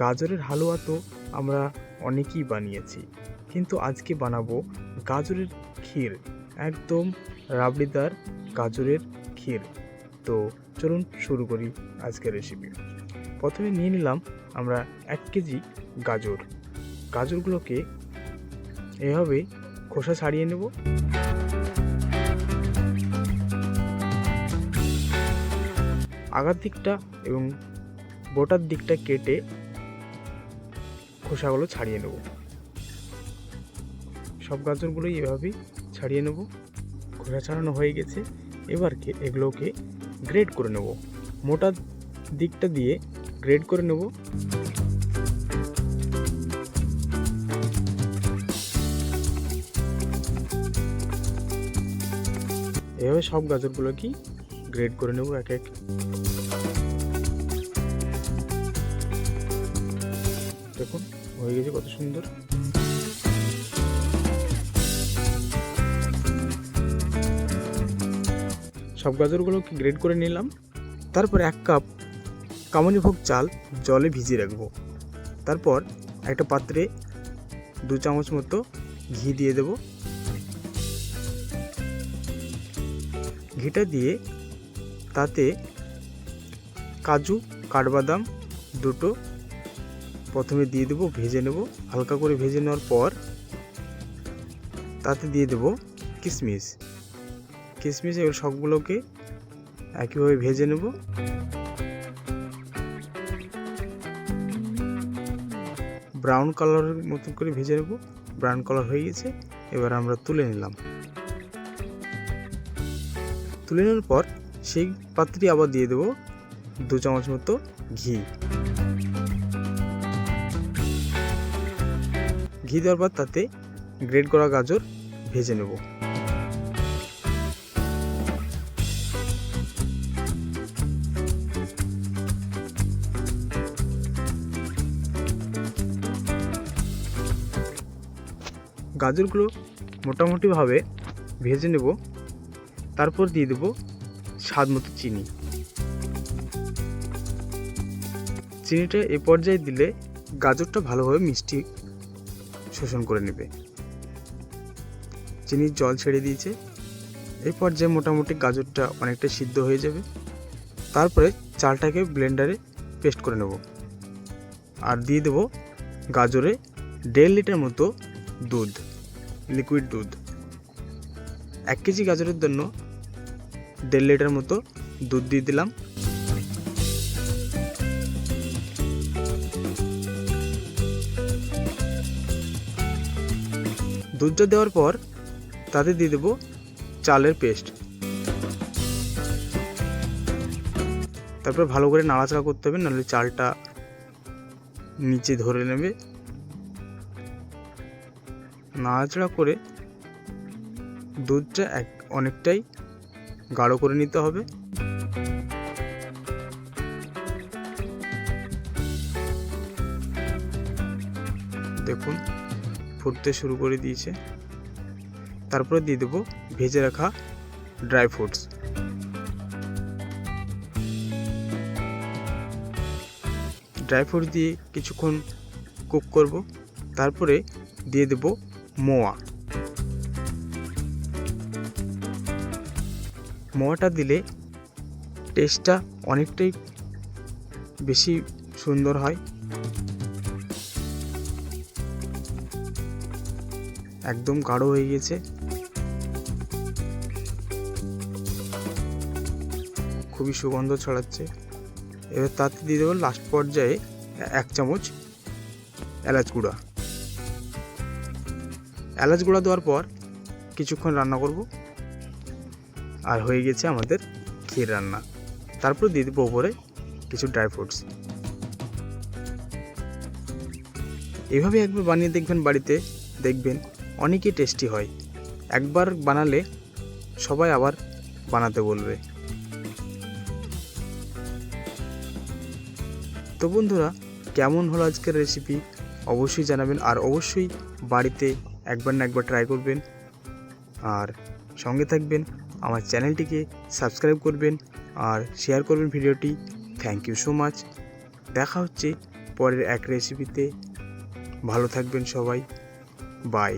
গাজরের হালুয়া তো আমরা অনেকেই বানিয়েছি, কিন্তু আজকে বানাবো গাজরের ক্ষীর, একদম রাবড়িদার গাজরের ক্ষীর। তো চলুন শুরু করি আজকের রেসিপি প্রথমে নিয়ে নিলাম আমরা এক কেজি গাজর। গাজরগুলোকে এভাবে খোসা ছাড়িয়ে নেব। আগার দিকটা এবং বোটার দিকটা কেটে খোসাগুলো ছাড়িয়ে নেব। সব গাজরগুলোই এভাবেই ছাড়িয়ে নেব। খোসা ছাড়ানো হয়ে গেছে। এবার কে এগুলোকে গ্রেড করে নেব। মোটা দিকটা দিয়ে গ্রেড করে নেব। এভাবে সব গাজরগুলোকেই গ্রেড করে নেব এক এক। হয়ে গেছে, কত সুন্দর। সব গাজরগুলোকে গ্রেড করে নিলাম? তারপর এক কাপ কামনিভোগ চাল জলে ভিজিয়ে রাখব। তারপর একটা পাত্রে দু চামচ মতো ঘি দিয়ে দেব। ঘিটা দিয়ে তাতে কাজু, কাঠবাদাম দুটো প্রথমে দিয়ে দেবো, ভেজে নেব। হালকা করে ভেজে নেওয়ার পর তাতে দিয়ে দেবো কিশমিশ। কিশমিশ এবার সবগুলোকে একইভাবে ভেজে নেব। ব্রাউন কালারের মতন করে ভেজে নেব। ব্রাউন কালার হয়ে গেছে, এবার আমরা তুলে নিলাম। তুলে নেওয়ার পর সেই পাত্রে আবার দিয়ে দেবো দু চামচ মতো ঘি। ঘি দেওয়ার পর তাতে গ্রেড করা গাজর ভেজে নেব। গাজরগুলো মোটামুটিভাবে ভেজে নেব। তারপর দিয়ে দেবো স্বাদ মতো চিনি। চিনিটা এ পর্যায়ে দিলে গাজরটা ভালোভাবে মিষ্টি শোষণ করে নেবে। চিনির জল ছেড়ে দিয়েছে। এই পর্যায়ে মোটামুটি গাজরটা অনেকটা সিদ্ধ হয়ে যাবে, তারপরে চালটাকে ব্লেন্ডারে পেস্ট করে নেব। আর দিয়ে দেবো গাজরে দেড় লিটার মতো দুধ লিকুইড দুধ। এক কেজি গাজরের জন্য দেড় লিটার মতো দুধ দিয়ে দিলাম। দুধটা দেওয়ার পর তাতে দিয়ে দেবো চালের পেস্ট। তারপর ভালো করে নাড়াচাড়া করতে হবে, নাহলে চালটা নিচে ধরে নেবে। নাড়াচাড়া করে দুধটা এক অনেকটাই গাঢ় করে নিতে হবে। দেখুন। ফুটতে শুরু করে দিয়েছে। তারপরে দিয়ে দেবো ভেজে রাখা ড্রাই ফ্রুটস। ড্রাই ফ্রুট দিয়ে কিছুক্ষণ কুক করব। তারপরে দিয়ে দেব মোয়া। মোয়াটা দিলে টেস্টটা অনেকটাই বেশি সুন্দর হয়। একদম গাঢ় হয়ে গেছে। খুবই সুগন্ধ ছড়াচ্ছে। এবার তাতে দিয়ে দেবো লাস্ট পর্যায়ে এক চামচ এলাচ গুঁড়া। এলাচ গুঁড়া দেওয়ার পর কিছুক্ষণ রান্না করব। আর হয়ে গেছে আমাদের ক্ষীর রান্না। তারপর দিয়ে দেবো ওপরে কিছু ড্রাই ফ্রুটস এভাবে একবার বানিয়ে দেখবেন বাড়িতে, দেখবেন। অনেকই টেস্টি হয়। একবার বানালে সবাই আবার বানাতে বলবে। তো বন্ধুরা, কেমন হলো আজকের রেসিপি অবশ্যই জানাবেন আর অবশ্যই বাড়িতে একবার না একবার ট্রাই করবেন। আর সঙ্গে থাকবেন, আমার চ্যানেলটিকে সাবস্ক্রাইব করবেন আর শেয়ার করবেন ভিডিওটি। থ্যাংক ইউ সো মাচ দেখা হচ্ছে পরের এক রেসিপিতে ভালো থাকবেন সবাই। বাই